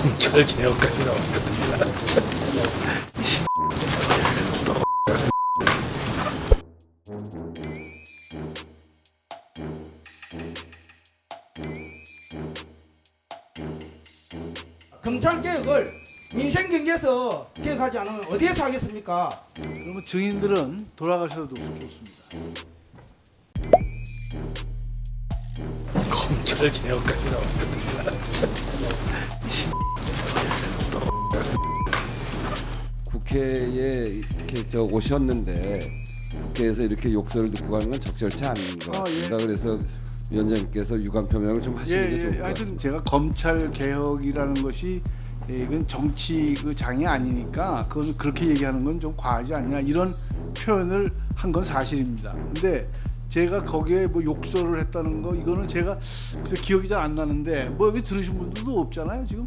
검찰 개혁까지 나왔거든요. 검찰 개혁을 민생 경제에서 개혁하지 않으면 어디에서 하겠습니까? 그러면 증인들은 돌아가셔도 좋습니다. 검찰 개혁까지 나왔거든요. 국회에 이렇게 저 오셨는데 국회에서 이렇게 욕설을 듣고 가는 건 적절치 않은 것 아, 같습니다. 예. 그래서 위원장님께서 유감 표명을 좀 하시는 게 예, 좋을 예. 것 하여튼 같습니다. 제가 검찰 개혁이라는 것이 예, 이건 정치 그 장이 아니니까 그걸 그렇게 얘기하는 건 좀 과하지 않냐 이런 표현을 한 건 사실입니다. 근데 제가 거기에 뭐 욕설을 했다는 거 이거는 제가 기억이 잘 안 나는데 뭐 여기 들으신 분들도 없잖아요 지금.